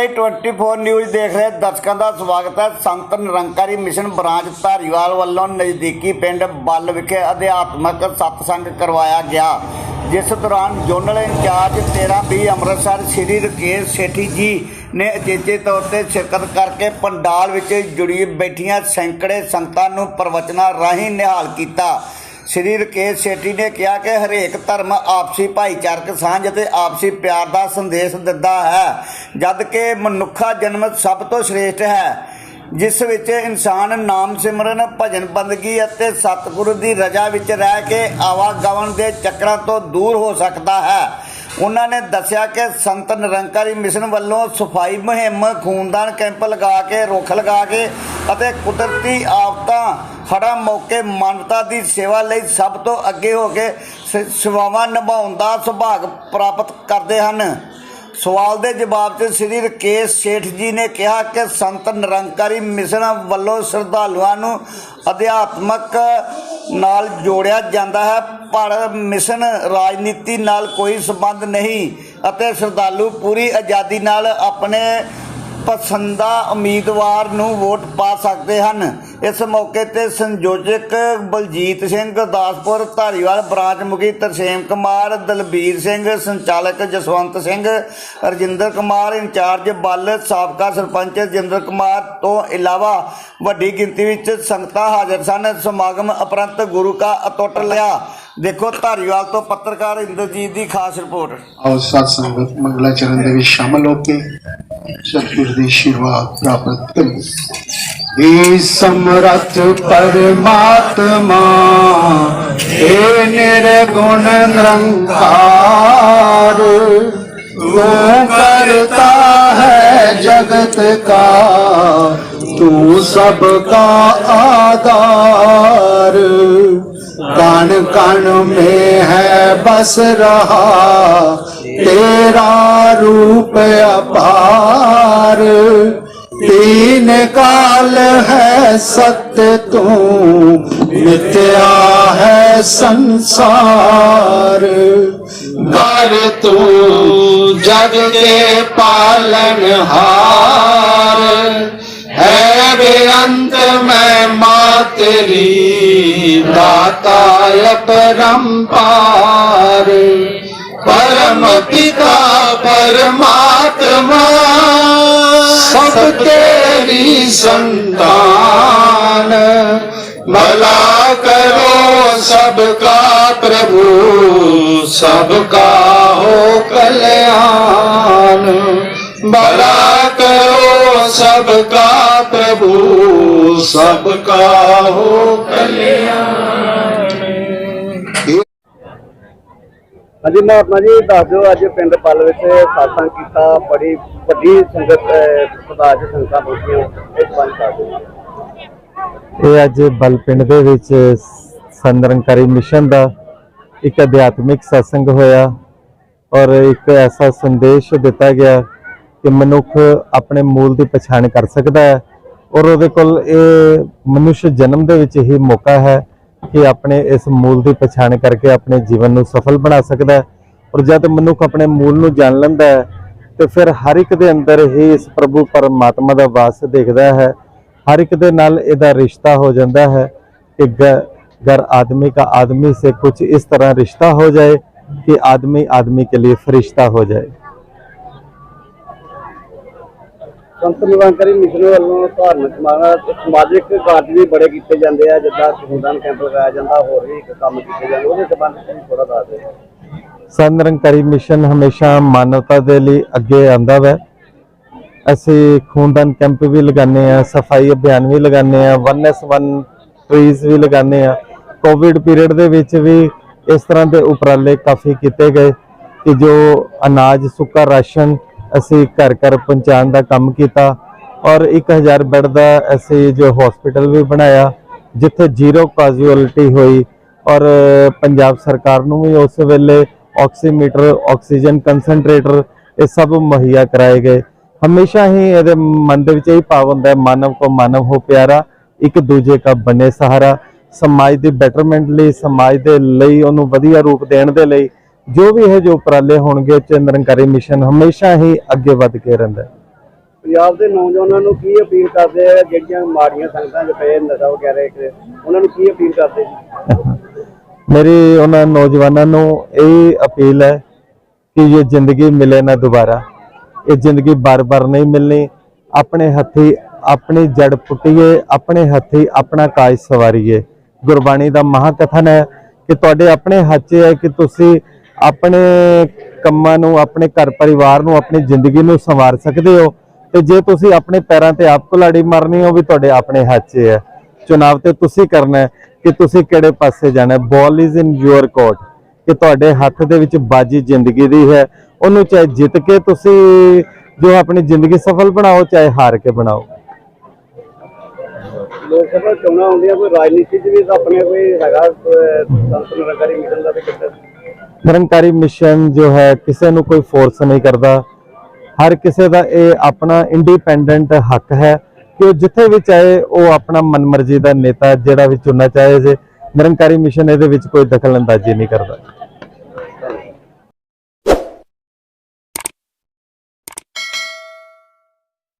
ਸੱਚਾਈ 24 ਨਿਊਜ਼ ਦੇਖ ਰਹੇ ਦਰਸ਼ਕਾਂ ਦਾ ਸਵਾਗਤ ਹੈ। ਸੰਤ ਨਿਰੰਕਾਰੀ ਮਿਸ਼ਨ ਬ੍ਰਾਂਚ ਧਾਰੀਵਾਲ ਵੱਲੋਂ ਨਜ਼ਦੀਕੀ ਪਿੰਡ ਬੱਲ ਵਿਖੇ ਅਧਿਆਤਮਕ ਸਤਸੰਗ ਕਰਵਾਇਆ ਗਿਆ। ਜਿਸ ਦੌਰਾਨ ਜੋਨਲ ਇੰਚਾਰਜ 1320 ਅੰਮ੍ਰਿਤਸਰ ਸ੍ਰੀ ਰਕੇਸ਼ ਸੇਠੀ ਜੀ ਨੇ ਅਚੇਚੇ ਤੌਰ ਤੇ ਸ਼ਿਰਕਤ ਕਰਕੇ ਪੰਡਾਲ ਵਿੱਚ ਜੁੜੀ ਬੈਠੀਆਂ ਸੈਂਕੜੇ ਸੰਗਤਾਂ ਨੂੰ ਪ੍ਰਵਚਨਾਂ ਰਾਹੀਂ ਨਿਹਾਲ ਕੀਤਾ। ਸ਼੍ਰੀ ਰਕੇਸ਼ ਸੇਟੀ ਨੇ ਕਿਹਾ ਕਿ ਹਰੇਕ ਧਰਮ ਆਪਸੀ ਭਾਈਚਾਰਕ ਸਾਂਝ ਅਤੇ ਆਪਸੀ ਪਿਆਰ ਦਾ ਸੰਦੇਸ਼ ਦਿੰਦਾ ਹੈ, ਜਦ ਕਿ ਮਨੁੱਖਾ ਜਨਮ ਸਭ ਤੋਂ ਸ਼੍ਰੇਸ਼ਟ ਹੈ, ਜਿਸ ਵਿੱਚ ਇਨਸਾਨ ਨਾਮ ਸਿਮਰਨ, ਭਜਨ ਬੰਦਗੀ ਅਤੇ ਸਤਿਗੁਰੂ ਦੀ ਰਜ਼ਾ ਵਿੱਚ ਰਹਿ ਕੇ ਆਵਾਗਮਨ ਦੇ ਚੱਕਰਾਂ ਤੋਂ ਦੂਰ ਹੋ ਸਕਦਾ ਹੈ। ਉਹਨਾਂ ਨੇ ਦੱਸਿਆ ਕਿ ਸੰਤ ਨਿਰੰਕਾਰੀ ਮਿਸ਼ਨ ਵੱਲੋਂ ਸਫ਼ਾਈ ਮੁਹਿੰਮ, ਖੂਨਦਾਨ ਕੈਂਪ ਲਗਾ ਕੇ, ਰੁੱਖ ਲਗਾ ਕੇ ਅਤੇ ਕੁਦਰਤੀ ਆਫਤਾਂ ਹੜਾ ਮੌਕੇ ਮਾਨਵਤਾ ਦੀ ਸੇਵਾ ਲਈ ਸਭ ਤੋਂ ਅੱਗੇ ਹੋ ਕੇ ਸ- ਸੇਵਾਵਾਂ ਨਿਭਾਉਣ ਦਾ ਸੁਭਾਗ ਪ੍ਰਾਪਤ ਕਰਦੇ ਹਨ। ਸਵਾਲ ਦੇ ਜਵਾਬ 'ਚ ਸ੍ਰੀ ਰਕੇਸ਼ ਸੇਠ ਜੀ ਨੇ ਕਿਹਾ ਕਿ ਸੰਤ ਨਿਰੰਕਾਰੀ ਮਿਸ਼ਨ ਵੱਲੋਂ ਸ਼ਰਧਾਲੂਆਂ ਨੂੰ ਅਧਿਆਤਮਕ ਨਾਲ ਜੋੜਿਆ ਜਾਂਦਾ ਹੈ, ਪਰ ਮਿਸ਼ਨ ਰਾਜਨੀਤੀ ਨਾਲ ਕੋਈ ਸੰਬੰਧ ਨਹੀਂ ਅਤੇ ਸ਼ਰਧਾਲੂ ਪੂਰੀ ਆਜ਼ਾਦੀ ਨਾਲ ਆਪਣੇ ਪਸੰਦਾ ਉਮੀਦਵਾਰ ਨੂੰ ਵੋਟ ਪਾ ਸਕਦੇ ਹਨ। ਇਸ ਮੌਕੇ ਤੇ ਸੰਯੋਜਕ ਬਲਜੀਤ ਸਿੰਘ ਗੁਰਦਾਸਪੁਰ ਧਾਰੀਵਾਲ ਬ੍ਰਾਂਚ ਮੁਖੀ ਤਰਸੇਮ ਕੁਮਾਰ, ਦਲਬੀਰ ਸਿੰਘ, ਸੰਚਾਲਕ ਜਸਵੰਤ ਸਿੰਘ, ਰਜਿੰਦਰ ਕੁਮਾਰ, ਇੰਚਾਰਜ ਬੱਲ, ਸਾਬਕਾ ਸਰਪੰਚ ਰਜਿੰਦਰ ਕੁਮਾਰ ਤੋਂ ਇਲਾਵਾ ਵੱਡੀ ਗਿਣਤੀ ਵਿੱਚ ਸੰਗਤਾਂ ਹਾਜ਼ਰ ਸਨ। ਸਮਾਗਮ ਉਪਰੰਤ ਗੁਰੂ ਕਾ ਅਟੁੱਟ ਲਿਆ। ਦੇਖੋ ਧਾਰੀਵਾਲ ਤੋਂ ਪੱਤਰਕਾਰ ਇੰਦਰਜੀਤ ਦੀ ਖਾਸ ਰਿਪੋਰਟ। ਆਓ ਸਾਧ ਸੰਗਤ, ਮੰਗਲਾ ਦੇ ਵਿੱਚ ਸ਼ਾਮਲ ਹੋ ਕੇ ਸਤਿਗੁਰ ਪ੍ਰਾਪਤ ਕਰੀ ਪਰਮਾਤਮਾ ਏ ਨਿਰਗੁਣ ਨਿਰੰਕਾਰ ਤੂੰ ਕਰਤਾ ਹੈ ਜਗਤ ਕਾ ਤੂੰ ਸਭ ਕਾ ਆਧਾਰ। ਕਣ ਕਣ ਮੇ ਹੈ ਬਸ ਰਹਾ। ਤੇਰਾ ਰੂਪ ਅਪਾਰ। ਤੀਨ ਕਾਲ ਹੈ ਸਤ ਤੂੰ ਮਿਥਿਆ ਹੈ ਸੰਸਾਰ। ਕਰ ਤੂੰ ਜਗ ਦੇ ਪਾਲਨ ਹਾਰ। ਹੈ ਬੇਅੰਤ ਮੈਂ ਮਾ ਤੇਰੀ, ਦਾਤਾ ਅਪਰੰਪਾਰ। परम पिता परमात्मा सब तेरी संतान भला करो सबका प्रभु सबका हो कल्याण भला करो सबका प्रभु सबका हो कल्याण ਹਾਂਜੀ, ਮਹਾਤਮਾ ਜੀ, ਦੱਸ ਦਿਓ, ਅੱਜ ਪਿੰਡ ਪੱਲ ਵਿੱਚ ਸਾਥਾਂ ਕੀਤਾ, ਬੜੀ ਵੱਡੀ ਸੰਗਤ ਪਦਾਰਥ ਸੰਗਤਾਂ ਪਹੁੰਚੀਆਂ, ਇਸ ਬਾਰੇ ਦੱਸ ਇਹ ਅੱਜ ਬਲ ਪਿੰਡ ਦੇ ਵਿੱਚ ਸੰਦਰੰਕਾਰੀ ਮਿਸ਼ਨ ਦਾ ਇੱਕ ਅਧਿਆਤਮਿਕ ਸਤਸੰਗ ਹੋਇਆ ਔਰ ਇੱਕ ਐਸਾ ਸੰਦੇਸ਼ ਦਿੱਤਾ ਗਿਆ ਕਿ ਮਨੁੱਖ ਆਪਣੇ ਮੂਲ ਦੀ ਪਛਾਣ ਕਰ ਸਕਦਾ ਹੈ ਔਰ ਉਹਦੇ ਕੋਲ ਇਹ ਮਨੁੱਖ ਜਨਮ ਦੇ ਵਿੱਚ ਹੀ ਮੌਕਾ ਹੈ ਕਿ ਆਪਣੇ ਇਸ ਮੂਲ ਦੀ ਪਛਾਣ ਕਰਕੇ ਆਪਣੇ ਜੀਵਨ ਨੂੰ ਸਫਲ ਬਣਾ ਸਕਦਾ ਹੈ ਔਰ ਜਦ ਮਨੁੱਖ ਆਪਣੇ ਮੂਲ ਨੂੰ ਜਾਣ ਲੈਂਦਾ ਹੈ, ਤੇ ਫਿਰ ਹਰ ਇੱਕ ਦੇ ਅੰਦਰ ਹੀ ਇਸ ਪ੍ਰਭੂ ਪਰਮਾਤਮਾ ਦਾ ਵਾਸ ਦੇਖਦਾ ਹੈ। ਹਰ ਇੱਕ ਦੇ ਨਾਲ ਇਹਦਾ ਰਿਸ਼ਤਾ ਹੋ ਜਾਂਦਾ ਹੈ ਕਿ ਗਰ ਆਦਮੀ ਦਾ ਆਦਮੀ ਸੇ ਕੁਝ ਇਸ ਤਰ੍ਹਾਂ ਰਿਸ਼ਤਾ ਹੋ ਜਾਏ ਕਿ ਆਦਮੀ ਆਦਮੀ ਕੇ ਲਈ ਫਰਿਸ਼ਤਾ ਹੋ ਜਾਏ। जाए ਸੰਤ ਮਿਸ਼ਨ ਵੱਲੋਂ ਧਾਰਮਿਕ ਸਮਾਜਿਕ ਕਾਰਜ ਵੀ ਬੜੇ ਕੀਤੇ ਜਾਂਦੇ ਆ, ਜਿੱਦਾਂ ਖੂਨਦਾਨ ਕੈਂਪ ਲਗਾਇਆ ਜਾਂਦਾ, ਹੋਰ ਵੀ ਇੱਕ ਕੰਮ ਕੀਤੇ ਜਾਂਦੇ, ਉਹਦੇ ਸੰਬੰਧ ਵਿੱਚ ਥੋੜਾ ਦੱਸ ਦਿਓ। ਸੰਤ ਮਿਸ਼ਨ ਹਮੇਸ਼ਾ ਮਾਨਵਤਾ ਦੇ ਲਈ ਅੱਗੇ ਆਂਦਾ ਹੈ ਅਸੀਂ ਖੂਨਦਾਨ ਕੈਂਪ ਵੀ ਲਗਾਉਂਦੇ ਆ ਸਫ਼ਾਈ ਅਭਿਆਨ ਵੀ ਲਗਾਉਂਦੇ ਆ 1s1 ਟਰੀਜ਼ ਵੀ ਲਗਾਉਂਦੇ ਆ ਕੋਵਿਡ ਪੀਰੀਅਡ ਦੇ ਵਿੱਚ ਵੀ ਇਸ ਤਰ੍ਹਾਂ ਦੇ ਉਪਰਾਲੇ ਕਾਫੀ ਕੀਤੇ ਗਏ ਕਿ ਜੋ ਅਨਾਜ, ਸੁੱਕਾ ਰਾਸ਼ਨ ਅਸੀਂ ਘਰ ਘਰ ਪਹੁੰਚਾਉਣ ਦਾ ਕੰਮ ਕੀਤਾ ਔਰ 1000 ਬੈੱਡ ਦਾ ਅਸੀਂ ਜੋ ਹਸਪੀਟਲ ਵੀ ਬਣਾਇਆ, ਜਿੱਥੇ ਜ਼ੀਰੋ ਕਾਜ਼ੂਅਲਟੀ ਹੋਈ ਔਰ ਪੰਜਾਬ ਸਰਕਾਰ ਨੂੰ ਵੀ ਉਸ ਵੇਲੇ ਆਕਸੀਮੀਟਰ ਆਕਸੀਜਨ ਕੰਸੈਂਟਰੇਟਰ ਇਹ ਸਭ ਮੁਹੱਈਆ ਕਰਾਏ ਗਏ। ਹਮੇਸ਼ਾ ਹੀ ਇਹਦੇ ਮਨ ਦੇ ਵਿੱਚ ਇਹ ਭਾਵ ਹੁੰਦਾ ਹੈ, ਮਾਨਵ ਕੋ ਮਾਨਵ ਹੋ ਪਿਆਰਾ, ਇੱਕ ਦੂਜੇ ਦਾ ਬਣੇ ਸਹਾਰਾ। ਸਮਾਜ ਦੀ ਬੈਟਰਮੈਂਟ ਲਈ, ਸਮਾਜ ਦੇ ਲਈ, ਉਹਨੂੰ ਵਧੀਆ ਰੂਪ ਦੇਣ ਦੇ ਲਈ ਜੋ ਵੀ ਇਹ ਜੋ ਉਪਰਾਲੇ ਹੋਣਗੇ ਚ ਨਿਰੰਕਾਰੀ ਮਿਸ਼ਨ ਹਮੇਸ਼ਾ ਹੀ ਅੱਗੇ ਵੱਧ ਕੇ ਰਹਿੰਦਾ ਹੈ। ਪੰਜਾਬ ਦੇ ਨੌਜਵਾਨਾਂ ਨੂੰ ਕੀ ਅਪੀਲ ਕਰਦੇ ਆ? ਜਿਹੜੀਆਂ ਮਾੜੀਆਂ ਸੰਗਤਾਂ 'ਚ ਪਏ ਨਸ਼ਾ ਵਗੈਰਾ ਇੱਕ ਉਹਨਾਂ ਨੂੰ ਕੀ ਅਪੀਲ ਕਰਦੇ ਜੀ? ਮੇਰੀ ਉਹਨਾਂ ਨੌਜਵਾਨਾਂ ਨੂੰ ਇਹ ਅਪੀਲ ਹੈ ਕਿ ਇਹ ਜ਼ਿੰਦਗੀ ਮਿਲੇ ਨਾ ਦੁਬਾਰਾ ਇਹ ਜ਼ਿੰਦਗੀ ਬਾਰ-ਬਾਰ ਨਹੀਂ ਮਿਲਣੀ। ਆਪਣੇ ਹੱਥੀ ਆਪਣੀ ਜੜ ਪੁੱਟੀਏ ਆਪਣੇ ਹੱਥੀ ਆਪਣਾ ਕਾਜ ਸਵਾਰੀਏ। ਗੁਰਬਾਣੀ ਦਾ ਮਹਾਕਥਨ ਹੈ ਕਿ ਤੁਹਾਡੇ ਆਪਣੇ ਹੱਥ 'ਚ ਹੈ ਕਿ ਤੁਸੀਂ ਆਪਣੇ ਕੰਮਾਂ ਨੂੰ ਆਪਣੇ ਘਰ ਪਰਿਵਾਰ ਨੂੰ ਆਪਣੀ ਜ਼ਿੰਦਗੀ ਨੂੰ ਸੰਵਾਰ ਸਕਦੇ ਹੋ। ਤੇ ਜੇ ਤੁਸੀਂ ਆਪਣੇ ਪੈਰਾਂ ਤੇ ਆਪ ਕੁਲਾੜੀ ਮਾਰਨੀ ਹੋ ਵੀ ਤੁਹਾਡੇ ਆਪਣੇ ਹੱਥ 'ਚ ਹੈ। ਚੁਣਾਵ ਤੇ ਤੁਸੀਂ ਕਰਨਾ ਹੈ ਕਿ ਤੁਸੀਂ ਕਿਹੜੇ ਪਾਸੇ ਜਾਣਾ ਹੈ। Ball is in your court ਕਿ ਤੁਹਾਡੇ ਹੱਥ ਦੇ ਵਿੱਚ ਬਾਜੀ ਜ਼ਿੰਦਗੀ ਦੀ ਹੈ। ਉਹਨੂੰ ਚਾਹੇ ਜਿੱਤ ਕੇ ਤੁਸੀਂ ਜੋ ਆਪਣੀ ਜ਼ਿੰਦਗੀ ਸਫਲ ਬਣਾਓ ਚਾਹੇ ਹਾਰ ਕੇ ਬਣਾਓ। ਲੋਕ ਸਭਾ ਚੋਣਾਂ ਆਉਂਦੀਆਂ ਕੋਈ ਰਾਜਨੀਤੀ 'ਚ ਵੀ ਆਪਣੇ ਕੋਈ ਹੈਗਾ ਅਹ, ਸੰਤ ਨਿਰੰਕਾਰੀ ਦਾ ਤੇ ਕਿੱਥੇ ਨਿਰੰਕਾਰੀ ਮਿਸ਼ਨ ਜੋ ਹੈ, ਕਿਸੇ ਨੂੰ ਕੋਈ ਫੋਰਸ ਨਹੀਂ ਕਰਦਾ। ਹਰ ਕਿਸੇ ਦਾ ਇਹ ਆਪਣਾ ਇੰਡੀਪੈਂਡੈਂਟ ਹੱਕ ਹੈ ਕਿ ਉਹ ਜਿੱਥੇ ਵੀ ਚਾਹੇ ਉਹ ਆਪਣਾ ਮਨਮਰਜ਼ੀ ਦਾ ਨੇਤਾ ਜਿਹੜਾ ਵੀ ਚੁਣਨਾ ਚਾਹੇ ਜੇ। ਨਿਰੰਕਾਰੀ ਮਿਸ਼ਨ ਇਹਦੇ ਵਿੱਚ ਕੋਈ ਦਖਲ ਅੰਦਾਜ਼ੀ ਨਹੀਂ ਕਰਦਾ।